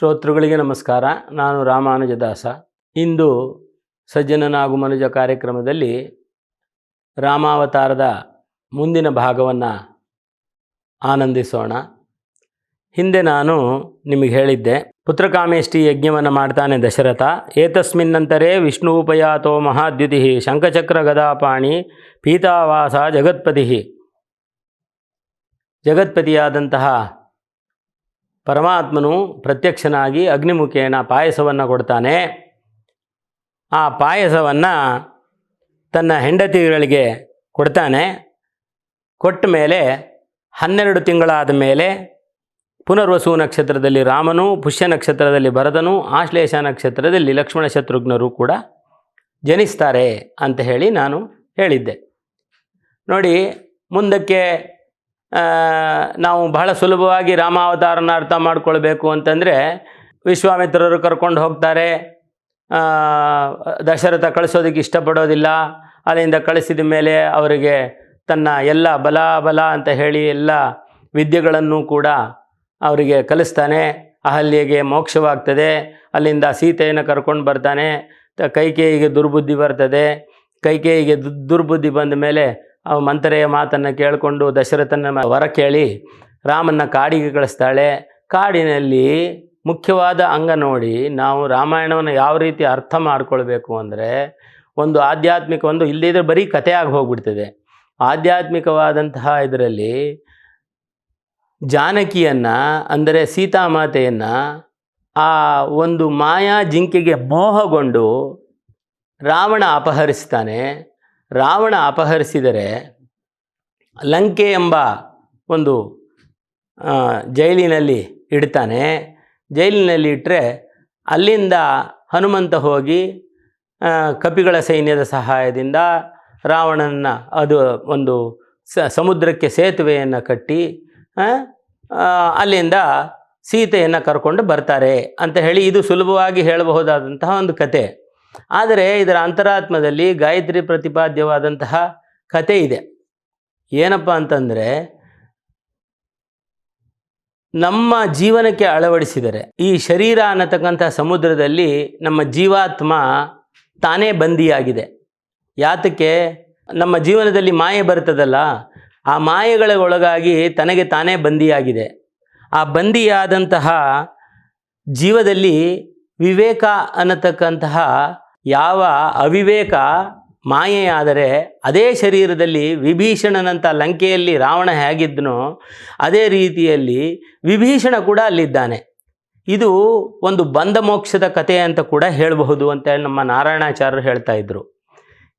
ಶ್ರೋತೃಗಳಿಗೆ ನಮಸ್ಕಾರ. ನಾನು ರಾಮಾನುಜದಾಸ. ಇಂದು ಸಜ್ಜನನಾಗು ಮನುಜ ಕಾರ್ಯಕ್ರಮದಲ್ಲಿ ರಾಮಾವತಾರದ ಮುಂದಿನ ಭಾಗವನ್ನು ಆನಂದಿಸೋಣ. ಹಿಂದೆ ನಾನು ನಿಮಗೆ ಹೇಳಿದ್ದೆ ಪುತ್ರಕಾಮೇಷ್ಟಿ ಯಜ್ಞವನ್ನು ಮಾಡ್ತಾನೆ ದಶರಥ. ಏತಸ್ಮಿನ್ನಂತರೇ ವಿಷ್ಣುಪಯಾತೋ ಮಹಾದ್ಯುತಿ, ಶಂಖಚಕ್ರ ಗದಾಪಾಣಿ, ಪೀತಾವಾಸ ಜಗತ್ಪತಿ. ಜಗತ್ಪತಿಯಾದಂತಹ ಪರಮಾತ್ಮನು ಪ್ರತ್ಯಕ್ಷನಾಗಿ ಅಗ್ನಿಮುಖೇನ ಪಾಯಸವನ್ನು ಕೊಡ್ತಾನೆ. ಆ ಪಾಯಸವನ್ನು ತನ್ನ ಹೆಂಡತಿಗಳಿಗೆ ಕೊಡ್ತಾನೆ. ಕೊಟ್ಟ ಮೇಲೆ ಹನ್ನೆರಡು ತಿಂಗಳಾದ ಮೇಲೆ ಪುನರ್ವಸು ನಕ್ಷತ್ರದಲ್ಲಿ ರಾಮನು, ಪುಷ್ಯ ನಕ್ಷತ್ರದಲ್ಲಿ ಭರತನು, ಆಶ್ಲೇಷ ನಕ್ಷತ್ರದಲ್ಲಿ ಲಕ್ಷ್ಮಣ ಶತ್ರುಘ್ನರು ಕೂಡ ಜನಿಸ್ತಾರೆ ಅಂತ ಹೇಳಿ ನಾನು ಹೇಳಿದ್ದೆ. ನೋಡಿ, ಮುಂದಕ್ಕೆ ನಾವು ಬಹಳ ಸುಲಭವಾಗಿ ರಾಮಾವತಾರನ ಅರ್ಥ ಮಾಡಿಕೊಳ್ಬೇಕು ಅಂತಂದರೆ ವಿಶ್ವಾಮಿತ್ರರು ಕರ್ಕೊಂಡು ಹೋಗ್ತಾರೆ. ದಶರಥ ಕಳಿಸೋದಕ್ಕೆ ಇಷ್ಟಪಡೋದಿಲ್ಲ. ಅಲ್ಲಿಂದ ಕಳಿಸಿದ ಮೇಲೆ ಅವರಿಗೆ ತನ್ನ ಎಲ್ಲ ಬಲ ಬಲ ಅಂತ ಹೇಳಿ ಎಲ್ಲ ವಿದ್ಯೆಗಳನ್ನು ಕೂಡ ಅವರಿಗೆ ಕಲಿಸ್ತಾನೆ. ಅಹಲ್ಯೆಗೆ ಮೋಕ್ಷವಾಗ್ತದೆ. ಅಲ್ಲಿಂದ ಸೀತೆಯನ್ನು ಕರ್ಕೊಂಡು ಬರ್ತಾನೆ. ಕೈಕೇಯಿಗೆ ದುರ್ಬುದ್ಧಿ ಬರ್ತದೆ. ಕೈಕೇಯಿಗೆ ದುರ್ಬುದ್ಧಿ ಬಂದ ಮೇಲೆ ಅವ ಮಂತರೆಯ ಮಾತನ್ನು ಕೇಳಿಕೊಂಡು ದಶರಥನ ವರ ಕೇಳಿ ರಾಮನ ಕಾಡಿಗೆ ಕಳಿಸ್ತಾಳೆ. ಕಾಡಿನಲ್ಲಿ ಮುಖ್ಯವಾದ ಅಂಗ ನೋಡಿ ನಾವು ರಾಮಾಯಣವನ್ನು ಯಾವ ರೀತಿ ಅರ್ಥ ಮಾಡ್ಕೊಳ್ಬೇಕು ಅಂದರೆ ಒಂದು ಆಧ್ಯಾತ್ಮಿಕ ಒಂದು ಇಲ್ಲದಿದ್ರೆ ಬರೀ ಕಥೆಯಾಗಿ ಹೋಗ್ಬಿಡ್ತದೆ. ಆಧ್ಯಾತ್ಮಿಕವಾದಂತಹ ಇದರಲ್ಲಿ ಜಾನಕಿಯನ್ನು ಅಂದರೆ ಸೀತಾಮಾತೆಯನ್ನು ಆ ಒಂದು ಮಾಯಾ ಜಿಂಕೆಗೆ ಮೋಹಗೊಂಡು ರಾವಣ ಅಪಹರಿಸ್ತಾನೆ. ರಾವಣ ಅಪಹರಿಸಿದರೆ ಲಂಕೆ ಎಂಬ ಒಂದು ಜೈಲಿನಲ್ಲಿ ಇಡ್ತಾನೆ. ಜೈಲಿನಲ್ಲಿ ಇಟ್ಟರೆ ಅಲ್ಲಿಂದ ಹನುಮಂತ ಹೋಗಿ ಕಪಿಗಳ ಸೈನ್ಯದ ಸಹಾಯದಿಂದ ರಾವಣನ ಅದು ಒಂದು ಸಮುದ್ರಕ್ಕೆ ಸೇತುವೆಯನ್ನು ಕಟ್ಟಿ ಅಲ್ಲಿಂದ ಸೀತೆಯನ್ನು ಕರ್ಕೊಂಡು ಬರ್ತಾರೆ ಅಂತ ಹೇಳಿ ಇದು ಸುಲಭವಾಗಿ ಹೇಳಬಹುದಾದಂತಹ ಒಂದು ಕತೆ. ಆದರೆ ಇದರ ಅಂತರಾತ್ಮದಲ್ಲಿ ಗಾಯತ್ರಿ ಪ್ರತಿಪಾದ್ಯವಾದಂತಹ ಕತೆ ಇದೆ. ಏನಪ್ಪ ಅಂತಂದರೆ, ನಮ್ಮ ಜೀವನಕ್ಕೆ ಅಳವಡಿಸಿದರೆ, ಈ ಶರೀರ ಅನ್ನತಕ್ಕಂಥ ಸಮುದ್ರದಲ್ಲಿ ನಮ್ಮ ಜೀವಾತ್ಮ ತಾನೇ ಬಂದಿಯಾಗಿದೆ. ಯಾತಕ್ಕೆ? ನಮ್ಮ ಜೀವನದಲ್ಲಿ ಮಾಯೆ ಬರ್ತದಲ್ಲ, ಆ ಮಾಯೆಗಳ ಒಳಗಾಗಿ ತನಗೆ ತಾನೇ ಬಂದಿಯಾಗಿದೆ. ಆ ಬಂದಿಯಾದಂತಹ ಜೀವದಲ್ಲಿ ವಿವೇಕ ಅನ್ನತಕ್ಕಂತಹ ಯಾವ ಅವಿವೇಕ ಮಾಯೆಯಾದರೆ ಅದೇ ಶರೀರದಲ್ಲಿ ವಿಭೀಷಣನಂಥ ಲಂಕೆಯಲ್ಲಿ ರಾವಣ ಹೇಗಿದ್ದನೋ ಅದೇ ರೀತಿಯಲ್ಲಿ ವಿಭೀಷಣ ಕೂಡ ಅಲ್ಲಿದ್ದಾನೆ. ಇದು ಒಂದು ಬಂಧ ಮೋಕ್ಷದ ಕಥೆ ಅಂತ ಕೂಡ ಹೇಳಬಹುದು ಅಂತ ಹೇಳಿ ನಮ್ಮ ನಾರಾಯಣಾಚಾರ್ಯರು ಹೇಳ್ತಾ ಇದ್ರು.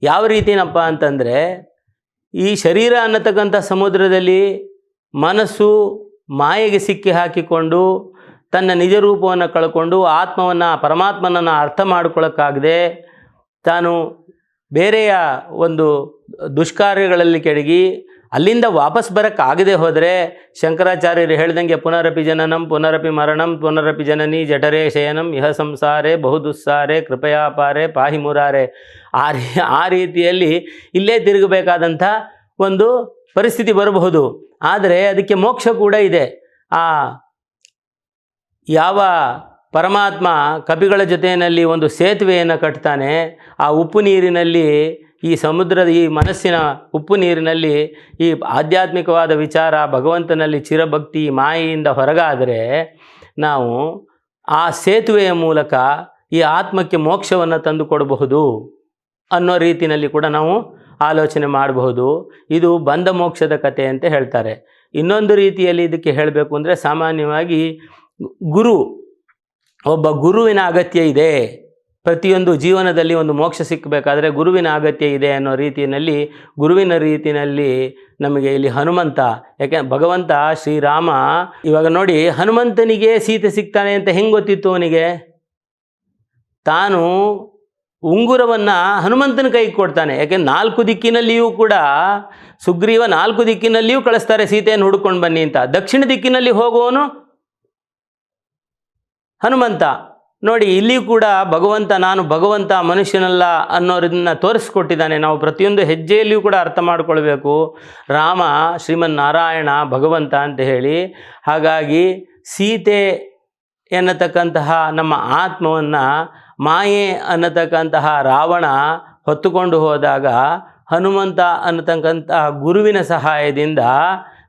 ಯಾವ ರೀತಿನಪ್ಪ ಅಂತಂದರೆ ಈ ಶರೀರ ಅನ್ನತಕ್ಕಂಥ ಸಮುದ್ರದಲ್ಲಿ ಮನಸ್ಸು ಮಾಯೆಗೆ ಸಿಕ್ಕಿ ಹಾಕಿಕೊಂಡು ತನ್ನ ನಿಜ ರೂಪವನ್ನು ಕಳ್ಕೊಂಡು ಆತ್ಮವನ್ನು, ಪರಮಾತ್ಮನನ್ನು ಅರ್ಥ ಮಾಡ್ಕೊಳ್ಳೋಕ್ಕಾಗದೆ ತಾನು ಬೇರೆಯ ಒಂದು ದುಷ್ಕಾರ್ಯಗಳಲ್ಲಿ ಕೆಡಗಿ ಅಲ್ಲಿಂದ ವಾಪಸ್ ಬರೋಕ್ಕಾಗದೆ ಹೋದರೆ ಶಂಕರಾಚಾರ್ಯರು ಹೇಳ್ದಂಗೆ ಪುನರಪಿ ಜನನಂ, ಪುನರಪಿ ಮರಣಂ, ಪುನರಪಿ ಜನನಿ ಜಠರೇ ಶಯನಂ, ಇಹ ಸಂಸಾರೆ ಬಹುದುಸ್ಸಾರೆ ಕೃಪಯಾಪಾರೆ ಪಾಹಿ ಮುರಾರೆ. ಆ ರೀ, ಆ ರೀತಿಯಲ್ಲಿ ಇಲ್ಲೇ ತಿರುಗಬೇಕಾದಂಥ ಒಂದು ಪರಿಸ್ಥಿತಿ ಬರಬಹುದು. ಆದರೆ ಅದಕ್ಕೆ ಮೋಕ್ಷ ಕೂಡ ಇದೆ. ಆ ಯಾವ ಪರಮಾತ್ಮ ಕಪಿಗಳ ಜೊತೆಯಲ್ಲಿ ಒಂದು ಸೇತುವೆಯನ್ನು ಕಟ್ತಾನೆ, ಆ ಉಪ್ಪು ನೀರಿನಲ್ಲಿ ಈ ಸಮುದ್ರದ ಈ ಮನಸ್ಸಿನ ಉಪ್ಪು ನೀರಿನಲ್ಲಿ ಈ ಆಧ್ಯಾತ್ಮಿಕವಾದ ವಿಚಾರ, ಭಗವಂತನಲ್ಲಿ ಚಿರಭಕ್ತಿ, ಮಾಯೆಯಿಂದ ಹೊರಗಾದರೆ ನಾವು ಆ ಸೇತುವೆಯ ಮೂಲಕ ಈ ಆತ್ಮಕ್ಕೆ ಮೋಕ್ಷವನ್ನು ತಂದುಕೊಡಬಹುದು ಅನ್ನೋ ರೀತಿಯಲ್ಲಿ ಕೂಡ ನಾವು ಆಲೋಚನೆ ಮಾಡಬಹುದು. ಇದು ಬಂಧ ಮೋಕ್ಷದ ಕಥೆ ಅಂತ ಹೇಳ್ತಾರೆ. ಇನ್ನೊಂದು ರೀತಿಯಲ್ಲಿ ಇದಕ್ಕೆ ಹೇಳಬೇಕು ಅಂದರೆ ಸಾಮಾನ್ಯವಾಗಿ ಗುರು, ಒಬ್ಬ ಗುರುವಿನ ಅಗತ್ಯ ಇದೆ. ಪ್ರತಿಯೊಂದು ಜೀವನದಲ್ಲಿ ಒಂದು ಮೋಕ್ಷ ಸಿಕ್ಕಬೇಕಾದ್ರೆ ಗುರುವಿನ ಅಗತ್ಯ ಇದೆ ಅನ್ನೋ ರೀತಿಯಲ್ಲಿ, ಗುರುವಿನ ರೀತಿಯಲ್ಲಿ ನಮಗೆ ಇಲ್ಲಿ ಹನುಮಂತ, ಯಾಕೆ ಭಗವಂತ ಶ್ರೀರಾಮ, ಇವಾಗ ನೋಡಿ ಹನುಮಂತನಿಗೆ ಸೀತೆ ಸಿಗ್ತಾನೆ ಅಂತ ಹೆಂಗೆ ಗೊತ್ತಿತ್ತು ಅವನಿಗೆ? ತಾನು ಉಂಗುರವನ್ನು ಹನುಮಂತನ ಕೈಗೆ ಕೊಡ್ತಾನೆ. ಯಾಕೆ ನಾಲ್ಕು ದಿಕ್ಕಿನಲ್ಲಿಯೂ ಕೂಡ ಸುಗ್ರೀವ ನಾಲ್ಕು ದಿಕ್ಕಿನಲ್ಲಿಯೂ ಕಳಿಸ್ತಾರೆ ಸೀತೆಯನ್ನು ಹುಡ್ಕೊಂಡು ಬನ್ನಿ ಅಂತ. ದಕ್ಷಿಣ ದಿಕ್ಕಿನಲ್ಲಿ ಹೋಗುವವನು ಹನುಮಂತ. ನೋಡಿ, ಇಲ್ಲಿ ಕೂಡ ಭಗವಂತ, ನಾನು ಭಗವಂತ, ಮನುಷ್ಯನಲ್ಲ ಅನ್ನೋದನ್ನ ತೋರಿಸ್ಕೊಟ್ಟಿದ್ದಾನೆ. ನಾವು ಪ್ರತಿಯೊಂದು ಹೆಜ್ಜೆಯಲ್ಲಿಯೂ ಕೂಡ ಅರ್ಥ ಮಾಡಿಕೊಳ್ಬೇಕು. ರಾಮ, ಶ್ರೀಮನ್ನಾರಾಯಣ, ಭಗವಂತ ಅಂತ ಹೇಳಿ. ಹಾಗಾಗಿ ಸೀತೆ ಎನ್ನತಕ್ಕಂತಹ ನಮ್ಮ ಆತ್ಮವನ್ನು, ಮಾಯೆ ಅನ್ನತಕ್ಕಂತಹ ರಾವಣ ಹೊತ್ತುಕೊಂಡು ಹೋದಾಗ ಹನುಮಂತ ಅನ್ನತಕ್ಕಂತಹ ಗುರುವಿನ ಸಹಾಯದಿಂದ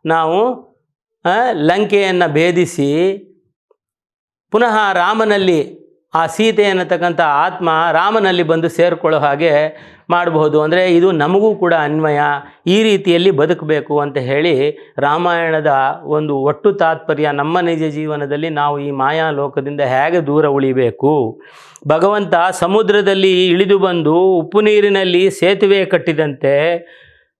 ನಾವು ಲಂಕೆಯನ್ನು ಭೇದಿಸಿ ಪುನಃ ರಾಮನಲ್ಲಿ ಆ ಸೀತೆ ಅನ್ನತಕ್ಕಂಥ ಆತ್ಮ ರಾಮನಲ್ಲಿ ಬಂದು ಸೇರಿಕೊಳ್ಳೋ ಹಾಗೆ ಮಾಡಬಹುದು. ಅಂದರೆ ಇದು ನಮಗೂ ಕೂಡ ಅನ್ವಯ. ಈ ರೀತಿಯಲ್ಲಿ ಬದುಕಬೇಕು ಅಂತ ಹೇಳಿ ರಾಮಾಯಣದ ಒಂದು ಒಟ್ಟು ತಾತ್ಪರ್ಯ ನಮ್ಮ ನಿಜ ಜೀವನದಲ್ಲಿ ನಾವು ಈ ಮಾಯಾ ಲೋಕದಿಂದ ಹೇಗೆ ದೂರ ಉಳಿಬೇಕು? ಭಗವಂತ ಸಮುದ್ರದಲ್ಲಿ ಇಳಿದು ಬಂದು ಉಪ್ಪು ನೀರಿನಲ್ಲಿ ಸೇತುವೆ ಕಟ್ಟಿದಂತೆ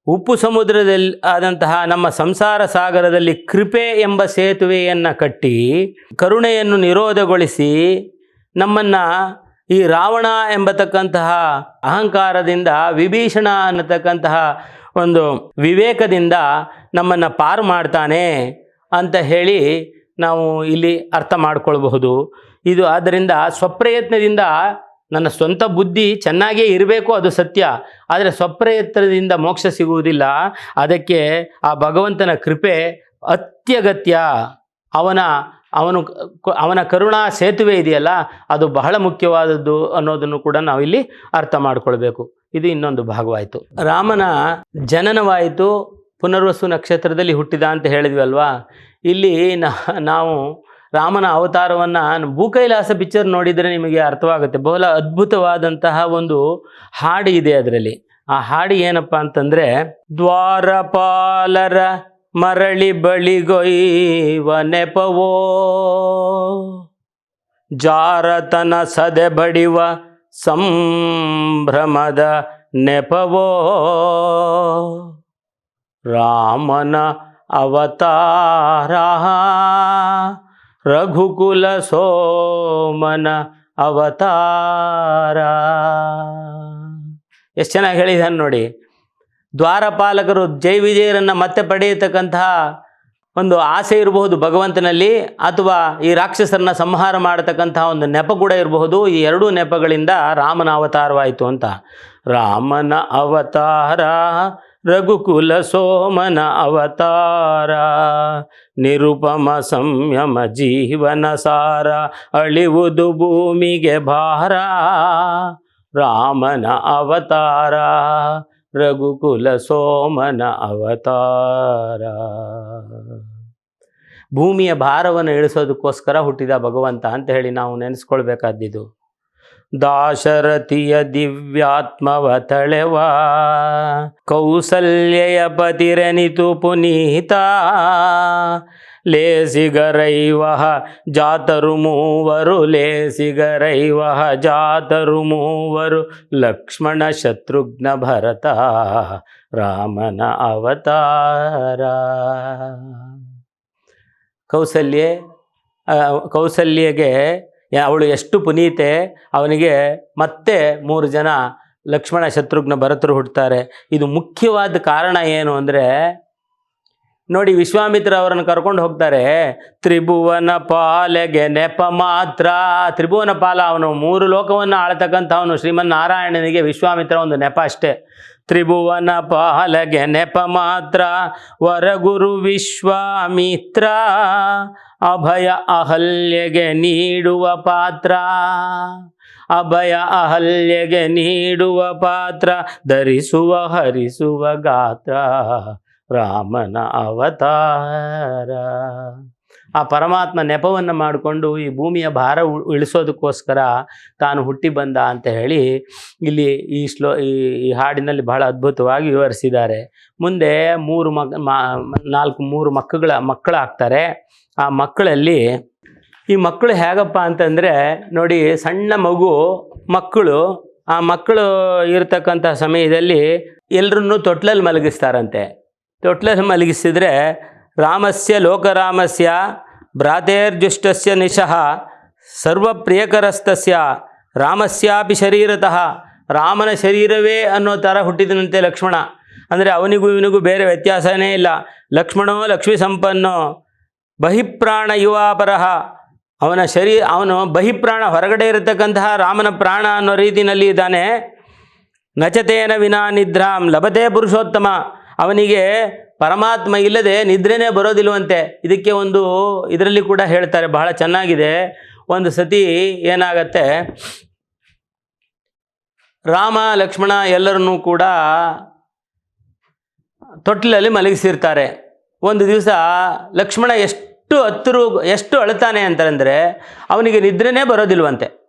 ಉಪ್ಪು ಸಮುದ್ರದಲ್ಲಿ ಆದಂತಹ ನಮ್ಮ ಸಂಸಾರ ಸಾಗರದಲ್ಲಿ ಕೃಪೆ ಎಂಬ ಸೇತುವೆಯನ್ನು ಕಟ್ಟಿ ಕರುಣೆಯನ್ನು ನಿರೋಧಗೊಳಿಸಿ ನಮ್ಮನ್ನು ಈ ರಾವಣ ಎಂಬತಕ್ಕಂತಹ ಅಹಂಕಾರದಿಂದ, ವಿಭೀಷಣ ಅನ್ನತಕ್ಕಂತಹ ಒಂದು ವಿವೇಕದಿಂದ ನಮ್ಮನ್ನು ಪಾರು ಮಾಡ್ತಾನೆ ಅಂತ ಹೇಳಿ ನಾವು ಇಲ್ಲಿ ಅರ್ಥ ಮಾಡಿಕೊಳ್ಬಹುದು. ಇದು ಆದ್ದರಿಂದ ಸ್ವಪ್ರಯತ್ನದಿಂದ ನನ್ನ ಸ್ವಂತ ಬುದ್ಧಿ ಚೆನ್ನಾಗೇ ಇರಬೇಕು, ಅದು ಸತ್ಯ. ಆದರೆ ಸ್ವಪ್ರಯತ್ನದಿಂದ ಮೋಕ್ಷ ಸಿಗುವುದಿಲ್ಲ. ಅದಕ್ಕೆ ಆ ಭಗವಂತನ ಕೃಪೆ ಅತ್ಯಗತ್ಯ. ಅವನ, ಅವನು ಅವನ ಕರುಣಾ ಸೇತುವೆ ಇದೆಯಲ್ಲ, ಅದು ಬಹಳ ಮುಖ್ಯವಾದದ್ದು ಅನ್ನೋದನ್ನು ಕೂಡ ನಾವಿಲ್ಲಿ ಅರ್ಥ ಮಾಡಿಕೊಳ್ಬೇಕು. ಇದು ಇನ್ನೊಂದು ಭಾಗವಾಯಿತು. ರಾಮನ ಜನನವಾಯಿತು. ಪುನರ್ವಸು ನಕ್ಷತ್ರದಲ್ಲಿ ಹುಟ್ಟಿದ ಅಂತ ಹೇಳಿದ್ವಿ ಅಲ್ವಾ? ಇಲ್ಲಿ ನಾವು ರಾಮನ ಅವತಾರವನ್ನು ಭೂಕೈಲಾಸ ಪಿಕ್ಚರ್ ನೋಡಿದರೆ ನಿಮಗೆ ಅರ್ಥವಾಗುತ್ತೆ. ಬಹಳ ಅದ್ಭುತವಾದಂತಹ ಒಂದು ಹಾಡು ಇದೆ ಅದರಲ್ಲಿ. ಆ ಹಾಡು ಏನಪ್ಪ ಅಂತಂದರೆ, ದ್ವಾರಪಾಲರ ಮರಳಿ ಬಳಿಗೊಯ್ಯುವ ನೆಪವೋ, ಜಾರತನ ಸದೆ ಬಡಿವ ಸಂಭ್ರಮದ ನೆಪವೋ, ರಾಮನ ಅವತಾರ ರಘುಕುಲ ಸೋಮನ ಅವತಾರ. ಎಷ್ಟು ಚೆನ್ನಾಗಿ ಹೇಳಿದ್ದಾನೆ ನೋಡಿ. ದ್ವಾರಪಾಲಕರು ಜೈ ವಿಜಯರನ್ನು ಮತ್ತೆ ಪಡೆಯತಕ್ಕಂತಹ ಒಂದು ಆಸೆ ಇರಬಹುದು ಭಗವಂತನಲ್ಲಿ, ಅಥವಾ ಈ ರಾಕ್ಷಸರನ್ನ ಸಂಹಾರ ಮಾಡತಕ್ಕಂತಹ ಒಂದು ನೆಪ ಕೂಡ ಇರಬಹುದು. ಈ ಎರಡೂ ನೆಪಗಳಿಂದ ರಾಮನ ಅವತಾರವಾಯಿತು ಅಂತ. ರಾಮನ ಅವತಾರ. ರಘುಕುಲ ಸೋಮನ ಅವತಾರ, ನಿರುಪಮ ಸಂಯಮ ಜೀವನ ಸಾರ, ಅಳಿವುದು ಭೂಮಿಗೆ ಭಾರ, ರಾಮನ ಅವತಾರ, ರಘುಕುಲ ಸೋಮನ ಅವತಾರ. ಭೂಮಿಯ ಭಾರವನ್ನು ಇಳಿಸೋದಕ್ಕೋಸ್ಕರ ಹುಟ್ಟಿದ ಭಗವಂತ ಅಂತ ಹೇಳಿ ನಾವು ನೆನೆಸ್ಕೊಳ್ಬೇಕಾದ್ದು ದಾಶರಥಿಯ ದಿವ್ಯಾತ್ಮವ ತಳೆವ ಕೌಸಲ್ಯಯ ಪತಿರನಿತು ಪುನೀತ. ಲೇಸಿಗರೈವ ಜಾತರು ಮೂವರು ಲೇಸಿಗರೈವ ಜಾತರು ಮೂವರು, ಲಕ್ಷ್ಮಣ ಶತ್ರುಘ್ನ ಭರತ, ರಾಮನ ಅವತಾರ. ಕೌಸಲ್ಯೆ ಕೌಸಲ್ಯಗೆ ಅವಳು ಎಷ್ಟು ಪುನೀತೆ, ಅವನಿಗೆ ಮತ್ತೆ ಮೂರು ಜನ ಲಕ್ಷ್ಮಣ ಶತ್ರುಘ್ನ ಭರತರು ಹುಟ್ಟುತ್ತಾರೆ ಇದು ಮುಖ್ಯವಾದ ಕಾರಣ ಏನು ಅಂದರೆ, ನೋಡಿ ವಿಶ್ವಾಮಿತ್ರ ಅವರನ್ನು ಕರ್ಕೊಂಡು ಹೋಗ್ತಾರೆ. ತ್ರಿಭುವನ ಪಾಲೆಗೆ ನೆಪ ಮಾತ್ರ. ತ್ರಿಭುವನ ಪಾಲ, ಅವನು ಮೂರು ಲೋಕವನ್ನು ಆಳ್ತಕ್ಕಂಥವನು ಶ್ರೀಮನ್ನಾರಾಯಣನಿಗೆ, ವಿಶ್ವಾಮಿತ್ರ ಒಂದು ನೆಪ ಅಷ್ಟೇ. ತ್ರಿಭುವನ ಪಾಲಗೆ ನೆಪ ಮಾತ್ರ, ವರಗುರು ವಿಶ್ವಾಮಿತ್ರ, ಅಭಯ ಅಹಲ್ಯಗೆ ನೀಡುವ ಪಾತ್ರ, ಅಭಯ ಅಹಲ್ಯಗೆ ನೀಡುವ ಪಾತ್ರ, ಧರಿಸುವ ಹರಿಸುವ ಗಾತ್ರ, ರಾಮನ ಅವತಾರ. ಆ ಪರಮಾತ್ಮ ನೆಪವನ್ನು ಮಾಡಿಕೊಂಡು ಈ ಭೂಮಿಯ ಭಾರ ಇಳಿಸೋದಕ್ಕೋಸ್ಕರ ತಾನು ಹುಟ್ಟಿ ಬಂದ ಅಂತ ಹೇಳಿ ಇಲ್ಲಿ ಈ ಶ್ಲೋ, ಈ ಈ ಹಾಡಿನಲ್ಲಿ ಬಹಳ ಅದ್ಭುತವಾಗಿ ವಿವರಿಸಿದ್ದಾರೆ. ಮುಂದೆ ಮೂರು ಮಕ್ ನಾಲ್ಕು, ಮೂರು ಮಕ್ಕಳ, ಮಕ್ಕಳಾಗ್ತಾರೆ. ಆ ಮಕ್ಕಳಲ್ಲಿ ಈ ಮಕ್ಕಳು ಹೇಗಪ್ಪ ಅಂತಂದರೆ ನೋಡಿ ಸಣ್ಣ ಮಗು, ಮಕ್ಕಳು, ಆ ಮಕ್ಕಳು ಇರತಕ್ಕಂಥ ಸಮಯದಲ್ಲಿ ಎಲ್ಲರನ್ನೂ ತೊಟ್ಲಲ್ಲಿ ಮಲಗಿಸ್ತಾರಂತೆ. ತೊಟ್ಲಲ್ಲಿ ಮಲಗಿಸಿದ್ರೆ ರಾಮಸ್ಯ, ಲೋಕರಾಮಸ್ಯ, ಭ್ರಾತೇರ್ಜುಷ್ಟಸ್ಯ ನಿಶಃ, ಸರ್ವಪ್ರಿಯಕರಸ್ತಸ್ಯ, ರಾಮಸ್ಯಾಪಿ ಶರೀರತಃ, ರಾಮನ ಶರೀರವೇ ಅನ್ನೋ ಥರ ಹುಟ್ಟಿದನಂತೆ ಲಕ್ಷ್ಮಣ. ಅಂದರೆ ಅವನಿಗೂ ಇವನಿಗೂ ಬೇರೆ ವ್ಯತ್ಯಾಸನೇ ಇಲ್ಲ. ಲಕ್ಷ್ಮಣೋ ಲಕ್ಷ್ಮೀ ಸಂಪನ್ನೋ, ಬಹಿಪ್ರಾಣ ಯುವಾಪರಹ. ಅವನ ಶರೀ, ಅವನು ಬಹಿಪ್ರಾಣ ಹೊರಗಡೆ ಇರತಕ್ಕಂತಹ ರಾಮನ ಪ್ರಾಣ ಅನ್ನೋ ರೀತಿಯಲ್ಲಿ ಇದ್ದಾನೆ. ನಚತೇನ ವಿನಾ ನಿದ್ರಾಂ ಲಭತೆ ಪುರುಷೋತ್ತಮ. ಅವನಿಗೆ ಪರಮಾತ್ಮ ಇಲ್ಲದೆ ನಿದ್ರೆನೇ ಬರೋದಿಲ್ವಂತೆ. ಇದಕ್ಕೆ ಒಂದು ಇದರಲ್ಲಿ ಕೂಡ ಹೇಳ್ತಾರೆ, ಬಹಳ ಚೆನ್ನಾಗಿದೆ. ಒಂದು ಸತಿ ಏನಾಗತ್ತೆ? ರಾಮ, ಲಕ್ಷ್ಮಣ ಎಲ್ಲರನ್ನೂ ಕೂಡ ತೊಟ್ಟಿಲಲ್ಲಿ ಮಲಗಿಸಿರ್ತಾರೆ. ಒಂದು ದಿವಸ ಲಕ್ಷ್ಮಣ ಎಷ್ಟು ಹತ್ತಿರ ಎಷ್ಟು ಅಳ್ತಾನೆ ಅಂತಂದರೆ, ಅವನಿಗೆ ನಿದ್ರೆನೇ ಬರೋದಿಲ್ವಂತೆ.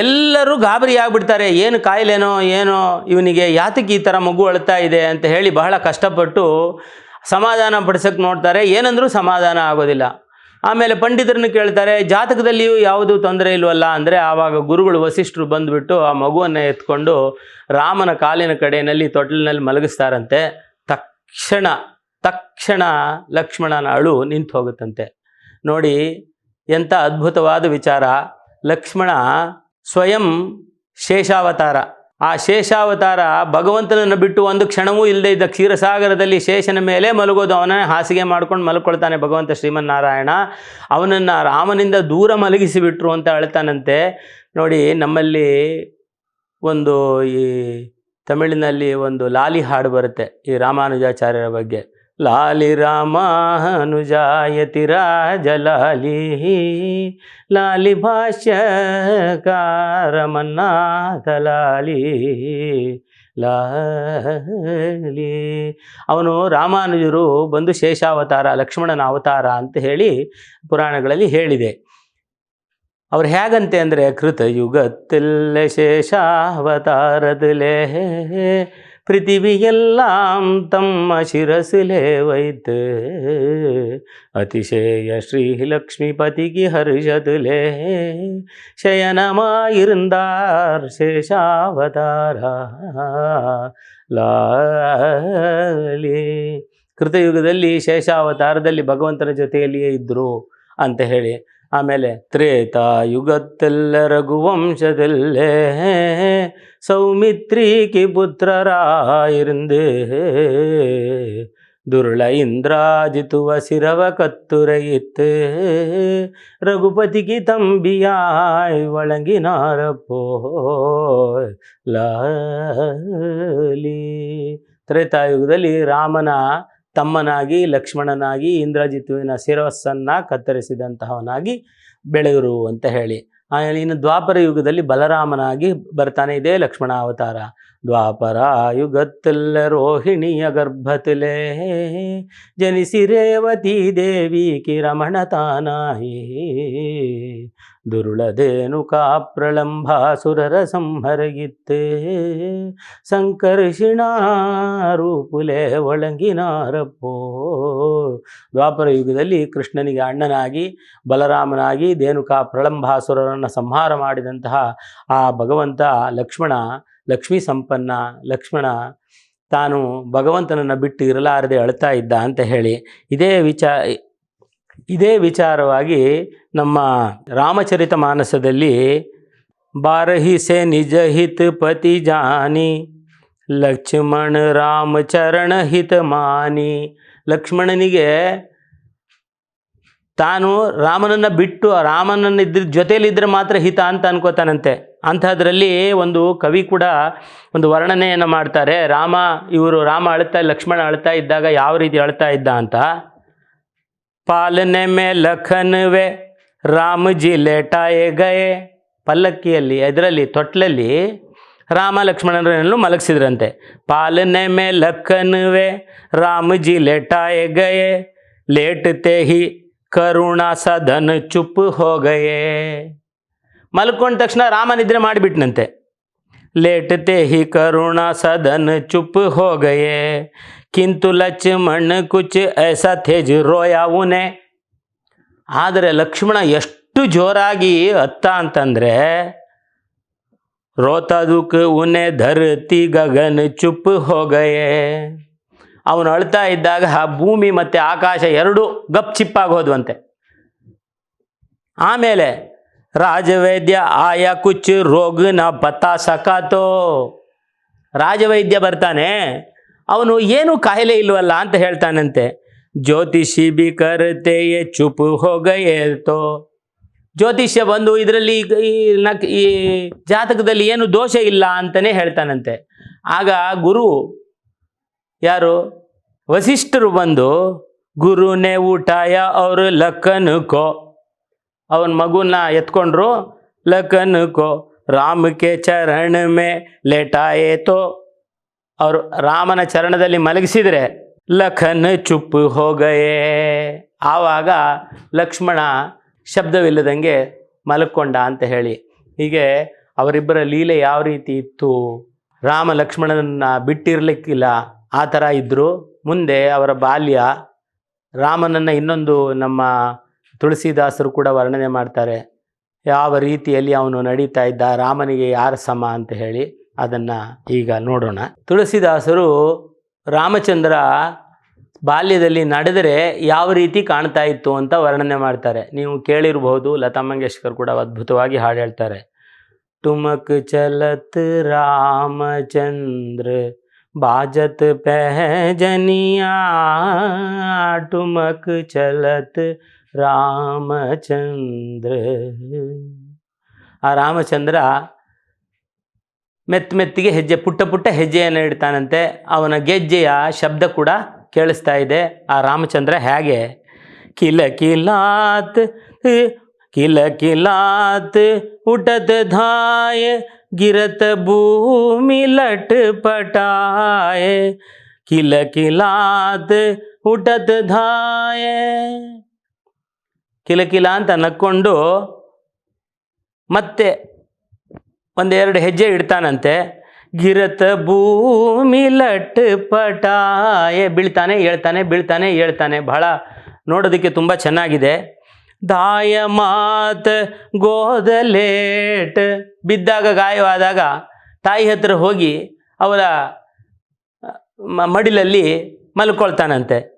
ಎಲ್ಲರೂ ಗಾಬರಿ ಆಗಿಬಿಡ್ತಾರೆ. ಏನು ಕಾಯಿಲೆನೋ, ಏನೋ, ಇವನಿಗೆ ಯಾತಕ್ಕೆ ಈ ಥರ ಮಗು ಅಳ್ತಾ ಇದೆ ಅಂತ ಹೇಳಿ ಬಹಳ ಕಷ್ಟಪಟ್ಟು ಸಮಾಧಾನ ಪಡಿಸೋಕೆ ನೋಡ್ತಾರೆ. ಏನಂದರೂ ಸಮಾಧಾನ ಆಗೋದಿಲ್ಲ. ಆಮೇಲೆ ಪಂಡಿತರನ್ನು ಕೇಳ್ತಾರೆ, ಜಾತಕದಲ್ಲಿಯೂ ಯಾವುದೂ ತೊಂದರೆ ಇಲ್ವಲ್ಲ? ಅಂದರೆ ಆವಾಗ ಗುರುಗಳು ವಸಿಷ್ಠರು ಬಂದುಬಿಟ್ಟು ಆ ಮಗುವನ್ನು ಎತ್ಕೊಂಡು ರಾಮನ ಕಾಲಿನ ಕಡೆಯಲ್ಲಿ ತೊಟ್ಟಲಿನಲ್ಲಿ ಮಲಗಿಸ್ತಾರಂತೆ. ತಕ್ಷಣ ತಕ್ಷಣ ಲಕ್ಷ್ಮಣನ ಅಳು ನಿಂತು ಹೋಗುತ್ತಂತೆ ನೋಡಿ, ಎಂಥ ಅದ್ಭುತವಾದ ವಿಚಾರ. ಲಕ್ಷ್ಮಣ ಸ್ವಯಂ ಶೇಷಾವತಾರ. ಆ ಶೇಷಾವತಾರ ಭಗವಂತನನ್ನು ಬಿಟ್ಟು ಒಂದು ಕ್ಷಣವೂ ಇಲ್ಲದೆ ಇದ್ದ ಕ್ಷೀರಸಾಗರದಲ್ಲಿ ಶೇಷನ ಮೇಲೆ ಮಲಗೋದು. ಅವನನ್ನೇ ಹಾಸಿಗೆ ಮಾಡ್ಕೊಂಡು ಮಲ್ಕೊಳ್ತಾನೆ ಭಗವಂತ ಶ್ರೀಮನ್ನಾರಾಯಣ. ಅವನನ್ನು ರಾಮನಿಂದ ದೂರ ಮಲಗಿಸಿಬಿಟ್ರು ಅಂತ ಅಳ್ತಾನಂತೆ. ನೋಡಿ, ನಮ್ಮಲ್ಲಿ ಒಂದು ಈ ತಮಿಳಿನಲ್ಲಿ ಒಂದು ಲಾಲಿ ಹಾಡು ಬರುತ್ತೆ ಈ ರಾಮಾನುಜಾಚಾರ್ಯರ ಬಗ್ಗೆ. ಲಾಲಿ ರಾಮಾನುಜಾಯತಿ ರಾಜಲಾಲಿ ಲಾಲಿ. ಭಾಷ್ಯಕಾರಮನ್ನಾಥ ಲಾಲಿ. ಲಾಲಿ. ಅವನು ರಾಮಾನುಜರು ಬಂದು ಶೇಷಾವತಾರ, ಲಕ್ಷ್ಮಣನ ಅವತಾರ ಅಂತ ಹೇಳಿ ಪುರಾಣಗಳಲ್ಲಿ ಹೇಳಿದೆ. ಅವ್ರು ಹೇಗಂತೆ ಅಂದರೆ ಕೃತಯುಗತ್ತಿಲ್ಲ ಶೇಷಾವತಾರದಲೇ ಪೃಥಿವಿ ಎಲ್ಲ ತಮ್ಮ ಶಿರಸಿಲೇ ವೈತ್ ಅತಿಶಯ ಶ್ರೀ ಹರ್ಷದುಲೇ. ಹರ್ಷದುಲೆ ಶಯನ ಮಾಯಿರ್ದಾರ್ ಶೇಷಾವತಾರ ಲಿ ಕೃತಯುಗದಲ್ಲಿ ಶೇಷಾವತಾರದಲ್ಲಿ ಭಗವಂತನ ಜೊತೆಯಲ್ಲಿಯೇ ಇದ್ದರು ಅಂತ ಹೇಳಿ ಆಮೇಲೆ ತ್ರೇತಾಯುಗತ್ತೆಲ್ಲ ರಘುವಂಶದಲ್ಲೇ சௌமித்ரிக்கு புத்திரராயிருந்து துருள இந்திராஜித்துவ சிரவ கத்துரையித்து ரகுபதிக்கு தம்பியாய் வழங்கினாரப்போ லாலி திரைத்தாயுகுதலி ராமனா ತಮ್ಮನಾಗಿ, ಲಕ್ಷ್ಮಣನಾಗಿ, ಇಂದ್ರಜಿತುವಿನ ಶಿರಸ್ಸನ್ನು ಕತ್ತರಿಸಿದಂತಹವನಾಗಿ ಬೆಳೆದರು ಅಂತ ಹೇಳಿ. ಆಮೇಲೆ ಇನ್ನು ದ್ವಾಪರ ಯುಗದಲ್ಲಿ ಬಲರಾಮನಾಗಿ ಬರ್ತಾನೆ ಇದೇ ಲಕ್ಷ್ಮಣ ಅವತಾರ ದ್ವಾಪರ ಯುಗತ್ತಲ್ಲ ರೋಹಿಣಿಯ ಗರ್ಭತಲೇ ಜನಿಸಿ ರೇವತಿ ದೇವಿ ಕಿರಮಣ ತಾನಾಯಿ ದುರುಳದೇನುಕಾ ಪ್ರಳಂಬಾಸುರರ ಸಂಹರಗಿತ್ತೇ? ರೂಪುಲೆ ಒಳಗಿನಾರಪ್ಪೋ? ದ್ವಾಪರ ಯುಗದಲ್ಲಿ ಕೃಷ್ಣನಿಗೆ ಅಣ್ಣನಾಗಿ, ಬಲರಾಮನಾಗಿ ದೇನುಕಾ ಪ್ರಳಂಬಾಸುರರನ್ನು ಸಂಹಾರ ಮಾಡಿದಂತಹ ಆ ಭಗವಂತ ಲಕ್ಷ್ಮಣ, ಲಕ್ಷ್ಮೀ ಸಂಪನ್ನ, ಲಕ್ಷ್ಮಣ ತಾನು ಭಗವಂತನನ್ನು ಬಿಟ್ಟು ಇರಲಾರದೆ ಅಳ್ತಾ ಇದ್ದ ಅಂತ ಹೇಳಿ ಇದೇ ವಿಚಾರ ಇದೇ ವಿಚಾರವಾಗಿ ನಮ್ಮ ರಾಮಚರಿತ ಮಾನಸದಲ್ಲಿ, ಬಾರಹಿ ಸೆ ನಿಜ ಹಿತ ಪತಿ ಜಾನಿ, ಲಕ್ಷ್ಮಣ ರಾಮಚರಣ ಹಿತ ಮಾನಿ. ಲಕ್ಷ್ಮಣನಿಗೆ ತಾನು ರಾಮನನ್ನು ಬಿಟ್ಟು ರಾಮನನ್ನು ಇದ್ರ ಜೊತೆಯಲ್ಲಿದ್ದರೆ ಮಾತ್ರ ಹಿತ ಅಂತ ಅನ್ಕೋತಾನಂತೆ. ಅಂಥದ್ರಲ್ಲಿ ಒಂದು ಕವಿ ಕೂಡ ಒಂದು ವರ್ಣನೆಯನ್ನು ಮಾಡ್ತಾರೆ. ರಾಮ ಇವರು ರಾಮ ಅಳ್ತಾ, ಲಕ್ಷ್ಮಣ ಅಳ್ತಾ ಇದ್ದಾಗ ಯಾವ ರೀತಿ ಅಳ್ತಾ ಇದ್ದ ಅಂತ. ಪಾಲನೆ ಮೇ ಲಖನ್ವೆ ರಾಮಜಿ ಲೇಟಾಯೆ ಗಯೆ. ಪಲ್ಲಕ್ಕಿಯಲ್ಲಿ ಇದರಲ್ಲಿ ತೊಟ್ಲಲ್ಲಿ ರಾಮ ಲಕ್ಷ್ಮಣರನ್ನು ಮಲಗಿಸಿದ್ರಂತೆ. ಪಾಲನೆ ಮೇ ಲಖನ್ವೆ ರಾಮಜಿ ಲೇಟಾಯೆ ಗಯೆ. ಲೇಟ್ತೆ ಹಿ ಕರುಣಾ ಸದನ್ ಚುಪ್ ಹೋಗಯೇ. ಮಲ್ಕೊಂಡ ತಕ್ಷಣ ರಾಮ ನಿದ್ರೆ ಮಾಡಿಬಿಟ್ನಂತೆ. ಲೇಟ್ತೆ ಹಿ ಕರುಣ ಸದನ್ ಚುಪ್ ಹೋಗಯೇ. ಕಿಂತು ಲಕ್ಷ್ಮಣ ಕುಚ್ ಐಸಾ ತೇಜ್ ರೋಯಾವುನೆ ಆದರೆ ಲಕ್ಷ್ಮಣ ಎಷ್ಟು ಜೋರಾಗಿ ಅತ್ತ ಅಂತಂದರೆ, ರೋತದುಕ್ ಉನೆ ಧರತಿ ಗಗನ್ ಚುಪ್ ಹೋಗಯೇ. ಅವನು ಅಳ್ತಾ ಇದ್ದಾಗ ಆ ಭೂಮಿ ಮತ್ತು ಆಕಾಶ ಎರಡೂ ಗಪ್ ಚಿಪ್ಪಾಗಿ ಹೋದ್ವಂತೆ. ಆಮೇಲೆ ರಾಜವೈದ್ಯ ಆಯಾ ಕುಚ್ ರೋಗನ ಪತಾ ಸಕಾತೋ ರಾಜವೈದ್ಯ ಬರ್ತಾನೆ, ಅವನು ಏನು ಕಾಯಿಲೆ ಇಲ್ವಲ್ಲ ಅಂತ ಹೇಳ್ತಾನಂತೆ. ಜ್ಯೋತಿಷಿ ಬಿ ಕರತೆಯೇ ಚುಪ್ ಹೋಗಯೇತೋ ಜ್ಯೋತಿಷ್ಯ ಬಂದು ಇದರಲ್ಲಿ ಈ ಜಾತಕದಲ್ಲಿ ಏನು ದೋಷ ಇಲ್ಲ ಅಂತಲೇ ಹೇಳ್ತಾನಂತೆ. ಆಗ ಗುರು, ಯಾರು? ವಸಿಷ್ಠರು ಬಂದು, ಗುರುನೇ ಊಟಾಯ ಅವರು ಲಕ್ಕನು ಕೋ. ಅವನ ಮಗುನ ಎತ್ಕೊಂಡ್ರು ಲಖನ್ ಕೋ ರಾಮಕ್ಕೆ ಚರಣ ಮೇ ಲೇಟಾಯೇತೋ ಅವರು ರಾಮನ ಚರಣದಲ್ಲಿ ಮಲಗಿಸಿದರೆ, ಲಖನ್ ಚುಪ್ಪು ಹೋಗಯೇ. ಆವಾಗ ಲಕ್ಷ್ಮಣ ಶಬ್ದವಿಲ್ಲದಂಗೆ ಮಲಕ್ಕೊಂಡ ಅಂತ ಹೇಳಿ. ಹೀಗೆ ಅವರಿಬ್ಬರ ಲೀಲೆ ಯಾವ ರೀತಿ ಇತ್ತು? ರಾಮ ಲಕ್ಷ್ಮಣನನ್ನು ಬಿಟ್ಟಿರಲಿಕ್ಕಿಲ್ಲ. ಆ ಥರ ಇದ್ದರು ಮುಂದೆ ಅವರ ಬಾಲ್ಯ, ರಾಮನನ್ನು ಇನ್ನೊಂದು ನಮ್ಮ ತುಳಸಿದಾಸರು ಕೂಡ ವರ್ಣನೆ ಮಾಡ್ತಾರೆ. ಯಾವ ರೀತಿಯಲ್ಲಿ ಅವನು ನಡೀತಾ ಇದ್ದ, ರಾಮನಿಗೆ ಯಾರ ಸಮ ಅಂತ ಹೇಳಿ ಅದನ್ನು ಈಗ ನೋಡೋಣ. ತುಳಸಿದಾಸರು ರಾಮಚಂದ್ರ ಬಾಲ್ಯದಲ್ಲಿ ನಡೆದರೆ ಯಾವ ರೀತಿ ಕಾಣ್ತಾ ಇತ್ತು ಅಂತ ವರ್ಣನೆ ಮಾಡ್ತಾರೆ. ನೀವು ಕೇಳಿರಬಹುದು, ಲತಾ ಮಂಗೇಶ್ಕರ್ ಕೂಡ ಅದ್ಭುತವಾಗಿ ಹಾಡು ಹೇಳ್ತಾರೆ. ಟುಮಕ್ ಚಲತ್ ರಾಮಚಂದ್ರ, ಬಾಜತ್ ಪೆಹಜನಿಯಾ ಟುಮಕ್ ಚಲತ್ ರಾಮಚಂದ್ರ. ಆ ರಾಮಚಂದ್ರ ಮೆತ್ತ ಮೆತ್ತಿಗೆ ಹೆಜ್ಜೆ, ಪುಟ್ಟ ಪುಟ್ಟ ಹೆಜ್ಜೆಯನ್ನು ಇಡ್ತಾನಂತೆ. ಅವನ ಗೆಜ್ಜೆಯ ಶಬ್ದ ಕೂಡ ಕೇಳಿಸ್ತಾ ಇದೆ. ಆ ರಾಮಚಂದ್ರ ಹೇಗೆ, ಕಿಲ ಕಿಲಾತ್ ಕಿಲ ಕಿಲಾತ್ ಉಟತ್ ಧಾಯ, ಗಿರತ ಭೂಮಿ ಲಟ್ ಪಟಾಯ, ಕಿಲ ಕಿಲಾತ್ ಉಟತ್ ಧಾಯ. ಕಿಲಕಿಲ ಅಂತ ನಕ್ಕೊಂಡು ಮತ್ತೆ ಒಂದೆರಡು ಹೆಜ್ಜೆ ಇಡ್ತಾನಂತೆ. ಗಿರತ ಭೂಮಿ ಲಟ್ ಪಟಾಯೆ ಬೀಳ್ತಾನೆ, ಹೇಳ್ತಾನೆ ಬೀಳ್ತಾನೆ, ಹೇಳ್ತಾನೆ. ಬಹಳ ನೋಡೋದಕ್ಕೆ ತುಂಬ ಚೆನ್ನಾಗಿದೆ. ದಾಯ ಮಾತ ಗೋದಲೇಟ್. ಬಿದ್ದಾಗ, ಗಾಯವಾದಾಗ ತಾಯಿ ಹತ್ರ ಹೋಗಿ ಅವರ ಮಡಿಲಲ್ಲಿ ಮಲ್ಕೊಳ್ತಾನಂತೆ.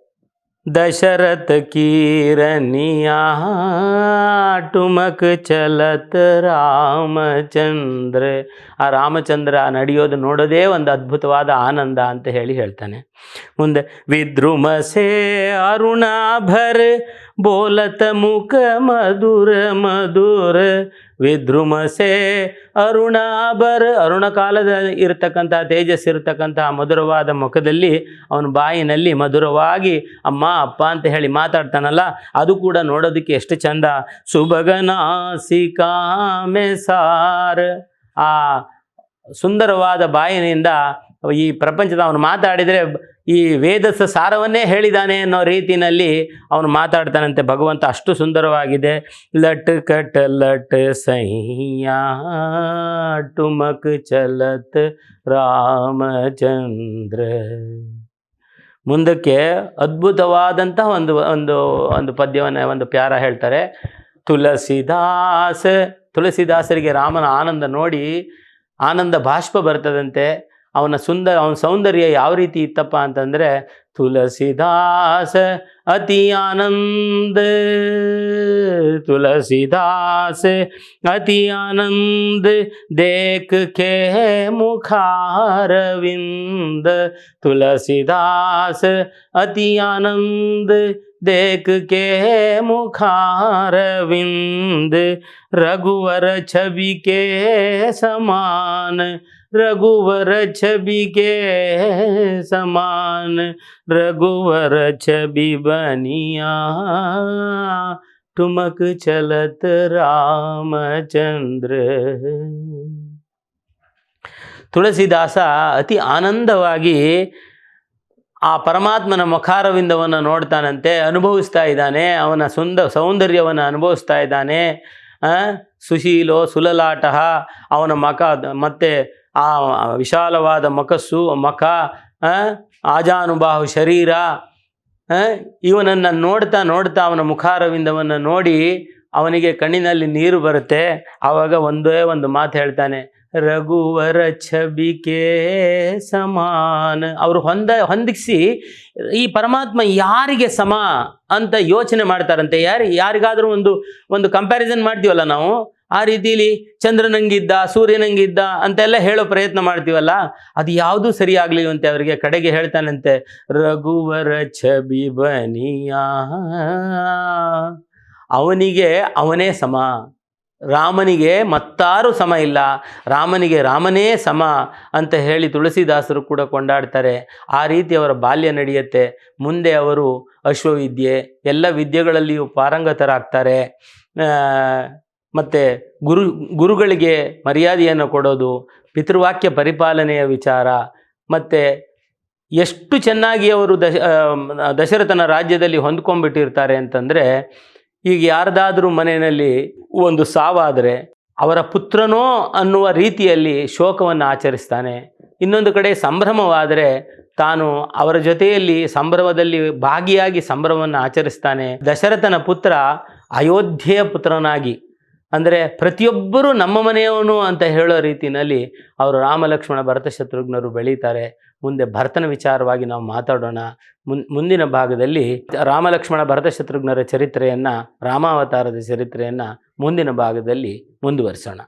ದಶರಥ ಕೀರನಿಯಾ ಟುಮಕ್ ಚಲತ ರಾಮಚಂದ್ರ. ಆ ರಾಮಚಂದ್ರ ನಡೆಯೋದು ನೋಡೋದೇ ಒಂದು ಅದ್ಭುತವಾದ ಆನಂದ ಅಂತ ಹೇಳಿ ಹೇಳ್ತಾನೆ. ಮುಂದೆ ವಿದ್ರುಮಸೆ ಅರುಣಾಭರ್ ಬೋಲತ ಮುಖ ಮಧುರ ಮಧುರ ವಿದ್ರುಮಸೆ ಅರುಣಾಭರ್. ಅರುಣ ಕಾಲದ ಇರತಕ್ಕಂಥ, ತೇಜಸ್ ಇರತಕ್ಕಂಥ ಮಧುರವಾದ ಮುಖದಲ್ಲಿ ಅವನ ಬಾಯಿನಲ್ಲಿ ಮಧುರವಾಗಿ ಅಮ್ಮ, ಅಪ್ಪ ಅಂತ ಹೇಳಿ ಮಾತಾಡ್ತಾನಲ್ಲ, ಅದು ಕೂಡ ನೋಡೋದಕ್ಕೆ ಎಷ್ಟು ಚಂದ. ಸುಭಗನಾಸಿಕಾಮೆ ಸಾರ್ ಆ ಸುಂದರವಾದ ಬಾಯಿನಿಂದ ಈ ಪ್ರಪಂಚದ ಅವನು ಮಾತಾಡಿದರೆ ಈ ವೇದಸ ಸಾರವನ್ನೇ ಹೇಳಿದ್ದಾನೆ ಅನ್ನೋ ರೀತಿಯಲ್ಲಿ ಅವನು ಮಾತಾಡ್ತಾನಂತೆ. ಭಗವಂತ ಅಷ್ಟು ಸುಂದರವಾಗಿದೆ. ಲಟ್ ಕಟ್ ಲಟ್ ಸಹಿಯಾ ಟುಮಕ್ ಚಲತ್ ರಾಮಚಂದ್ರ. ಮುಂದಕ್ಕೆ ಅದ್ಭುತವಾದಂತಹ ಒಂದು ಒಂದು ಒಂದು ಪದ್ಯವನ್ನು, ಒಂದು ಪ್ಯಾರ ಹೇಳ್ತಾರೆ. ತುಳಸಿದಾಸ ತುಳಸಿದಾಸರಿಗೆ ರಾಮನ ಆನಂದ ನೋಡಿ ಆನಂದ ಬಾಷ್ಪ ಬರ್ತದಂತೆ. ಅವನ ಸುಂದರ ಅವನ ಸೌಂದರ್ಯ ಯಾವ ರೀತಿ ಇತ್ತಪ್ಪ ಅಂತಂದರೆ ತುಳಸಿದಾಸ ಅತಿ ಆನಂದ ತುಳಸಿದಾಸ ಅತಿ ಆನಂದ ದೇಖ ಕೆ ಮುಖಾರವಿಂದ ತುಳಸಿದಾಸ ಅತಿ ಆನಂದ देख के मुखारविंद रघुवर छवि के समान रघुवर छवि के समान रघुवर छवि बनिया ठुमक चलत रामचंद्र ತುಳಸಿದಾಸ ಅತಿ ಆನಂದವಾಗಿ ಆ ಪರಮಾತ್ಮನ ಮುಖಾರವಿಂದವನ್ನು ನೋಡ್ತಾನಂತೆ ಅನುಭವಿಸ್ತಾ ಇದ್ದಾನೆ ಅವನ ಸುಂದ ಸೌಂದರ್ಯವನ್ನು ಅನುಭವಿಸ್ತಾ ಇದ್ದಾನೆ ಆ, ಸುಶೀಲೋ ಸುಲಲಾಟ ಅವನ ಮಖ ಮತ್ತು ಆ ವಿಶಾಲವಾದ ಮಕಸ್ಸು ಮಖ ಆಜಾನುಬಾಹು ಶರೀರ ಇವನನ್ನು ನೋಡ್ತಾ ನೋಡ್ತಾ ಅವನ ಮುಖಾರವಿಂದವನ್ನು ನೋಡಿ ಅವನಿಗೆ ಕಣ್ಣಿನಲ್ಲಿ ನೀರು ಬರುತ್ತೆ. ಆವಾಗ ಒಂದೇ ಒಂದು ಮಾತು ಹೇಳ್ತಾನೆ, ರಘುವರ ಛಬಿಕೆ ಸಮಾನ. ಅವರು ಹೊಂದ, ಹೊಂದಿಸಿ ಈ ಪರಮಾತ್ಮ ಯಾರಿಗೆ ಸಮ ಅಂತ ಯೋಚನೆ ಮಾಡ್ತಾರಂತೆ. ಯಾರು, ಯಾರಿಗಾದರೂ ಒಂದು ಒಂದು ಕಂಪ್ಯಾರಿಸನ್ ಮಾಡ್ತೀವಲ್ಲ ನಾವು? ಆ ರೀತಿಲಿ ಚಂದ್ರನಂಗಿದ್ದ, ಸೂರ್ಯನಂಗಿದ್ದ ಅಂತೆಲ್ಲ ಹೇಳೋ ಪ್ರಯತ್ನ ಮಾಡ್ತೀವಲ್ಲ, ಅದು ಯಾವುದೂ ಸರಿ ಅಂತೆ ಅವರಿಗೆ. ಕಡೆಗೆ ಹೇಳ್ತಾನಂತೆ, ರಘುವರ ಛಬಿ ಬನಿಯಾ, ಅವನಿಗೆ ಅವನೇ ಸಮ, ರಾಮನಿಗೆ ಮತ್ತಾರು ಸಮ ಇಲ್ಲ, ರಾಮನಿಗೆ ರಾಮನೇ ಸಮ ಅಂತ ಹೇಳಿ ತುಳಸಿದಾಸರು ಕೂಡ ಕೊಂಡಾಡ್ತಾರೆ. ಆ ರೀತಿ ಅವರ ಬಾಲ್ಯ ನಡೆಯುತ್ತೆ. ಮುಂದೆ ಅವರು ಅಶ್ವವಿದ್ಯೆ, ಎಲ್ಲ ವಿದ್ಯೆಗಳಲ್ಲಿಯೂ ಪಾರಂಗತರಾಗ್ತಾರೆ. ಮತ್ತೆ ಗುರು, ಗುರುಗಳಿಗೆ ಮರ್ಯಾದೆಯನ್ನು ಕೊಡೋದು, ಪಿತೃವಾಕ್ಯ ಪರಿಪಾಲನೆಯ ವಿಚಾರ, ಮತ್ತು ಎಷ್ಟು ಚೆನ್ನಾಗಿ ಅವರು ದಶ ದಶರಥನ ರಾಜ್ಯದಲ್ಲಿ ಹೊಂದ್ಕೊಂಡ್ಬಿಟ್ಟಿರ್ತಾರೆ ಅಂತಂದರೆ, ಈಗ ಯಾರ್ದಾದ್ರೂ ಮನೆಯಲ್ಲಿ ಒಂದು ಸಾವಾದರೆ, ಅವರ ಪುತ್ರನೋ ಅನ್ನುವ ರೀತಿಯಲ್ಲಿ ಶೋಕವನ್ನು ಆಚರಿಸ್ತಾನೆ. ಇನ್ನೊಂದು ಕಡೆ ಸಂಭ್ರಮವಾದರೆ, ತಾನು ಅವರ ಜೊತೆಯಲ್ಲಿ ಸಂಭ್ರಮದಲ್ಲಿ ಭಾಗಿಯಾಗಿ ಸಂಭ್ರಮವನ್ನು ಆಚರಿಸ್ತಾನೆ. ದಶರಥನ ಪುತ್ರ ಅಯೋಧ್ಯೆಯ ಪುತ್ರನಾಗಿ ಅಂದರೆ ಪ್ರತಿಯೊಬ್ಬರೂ ನಮ್ಮ ಮನೆಯವನು ಅಂತ ಹೇಳೋ ರೀತಿಯಲ್ಲಿ ಅವರು ರಾಮ ಲಕ್ಷ್ಮಣ ಭರತ ಶತ್ರುಘ್ನರು ಬೆಳೀತಾರೆ. ಮುಂದೆ ಭರತನ ವಿಚಾರವಾಗಿ ನಾವು ಮಾತಾಡೋಣ. ಮುನ್, ಮುಂದಿನ ಭಾಗದಲ್ಲಿ ರಾಮ ಲಕ್ಷ್ಮಣ ಭರತ ಶತ್ರುಘ್ನರ ಚರಿತ್ರೆಯನ್ನು, ರಾಮಾವತಾರದ ಚರಿತ್ರೆಯನ್ನು ಮುಂದಿನ ಭಾಗದಲ್ಲಿ ಮುಂದುವರಿಸೋಣ.